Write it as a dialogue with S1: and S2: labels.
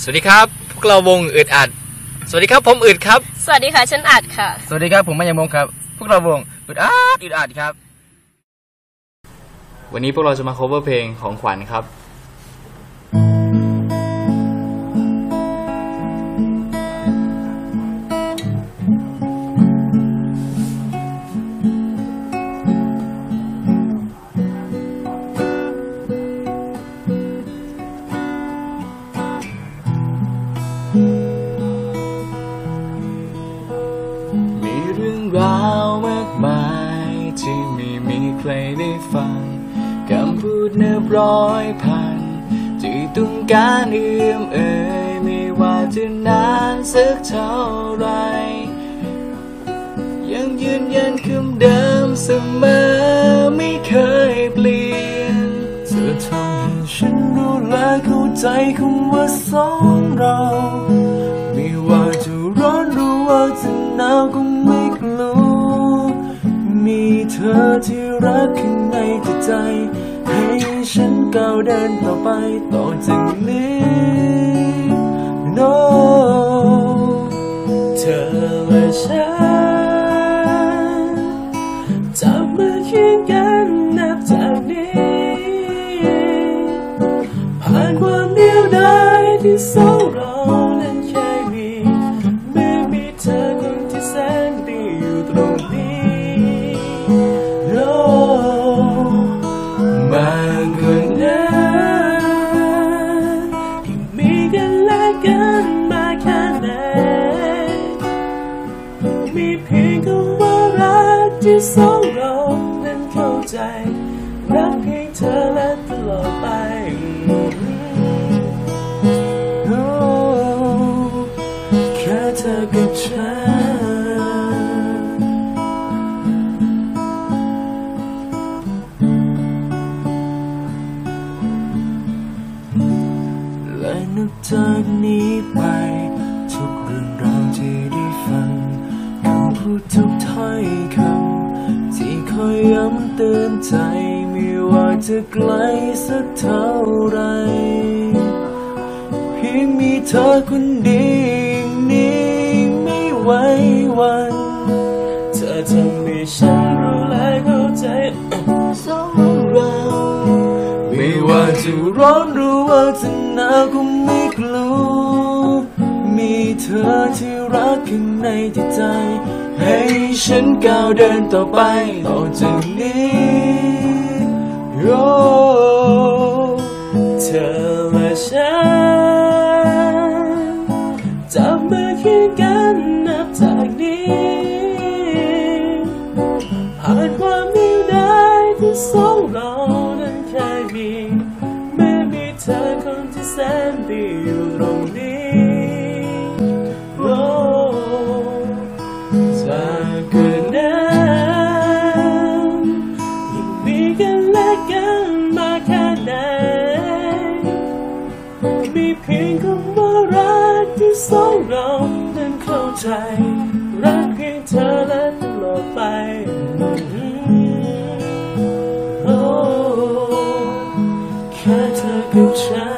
S1: สวัสดีครับพวกเราวงอึดอัด สวัสดีครับผมอึดครับ
S2: สวัสดีค่ะฉันอัดค่ะ
S3: สวัสดีครับผมมายมงครับ พวกเราวงอึดอัดอึดอัดครับ
S1: วันนี้พวกเราจะมา cover เพลงของขวัญครับ มีเรื่องราวมากมายที่ไม่มีใครได้ฟังคำพูดเนืบร้อยพันที่ต้องการเอื้อมเอ่ยไม่ว่าจะนานสักเท่าไร ยังยืนยันคำเดิมเสมอ
S4: ใจคำว่าสองเรา ไม่ว่าจะร้อนหรือว่าจะหนาวก็ไม่กลัวมีเธอที่รักข้างในจิตใจ ให้ฉันก้าวเดินต่อไปต่อจากนี้ No เธอและฉัน ที่สองเรานั้นเคยมีเมื่อมีเธอคนที่แสนดีอยู่ตรงนี้โลกมากกว่านั้นที่มีกันและกันมาแค่ไหนมีเพียงคำว่ารักที่สองเรานั้นเข้าใจรักเพียงเธอและตลอดไป นับจากนี้ไป ทุกเรื่องราวที่ได้ฟังคำพูดทุกถ้อยคำที่คอยย้ำเตือนใจ ไม่ว่าจะไกลสักเท่าไร เพียงมีเธอคนเดียวนี้ไม่ไหววัน เธอทำให้ฉันรู้และเข้าใจ จะร้อนหรือว่าจะหนาวก็ไม่กลัวมีเธอที่รักข้างในใจ ให้ฉันก้าวเดินต่อไปต่อจากนี้โอ้เธอและฉันจับมือเคียงกัน เพียงคำว่ารักที่สองเรานั้นเข้าใจ รักเพียงเธอและตลอดไปโอ้แค่เธอกับฉัน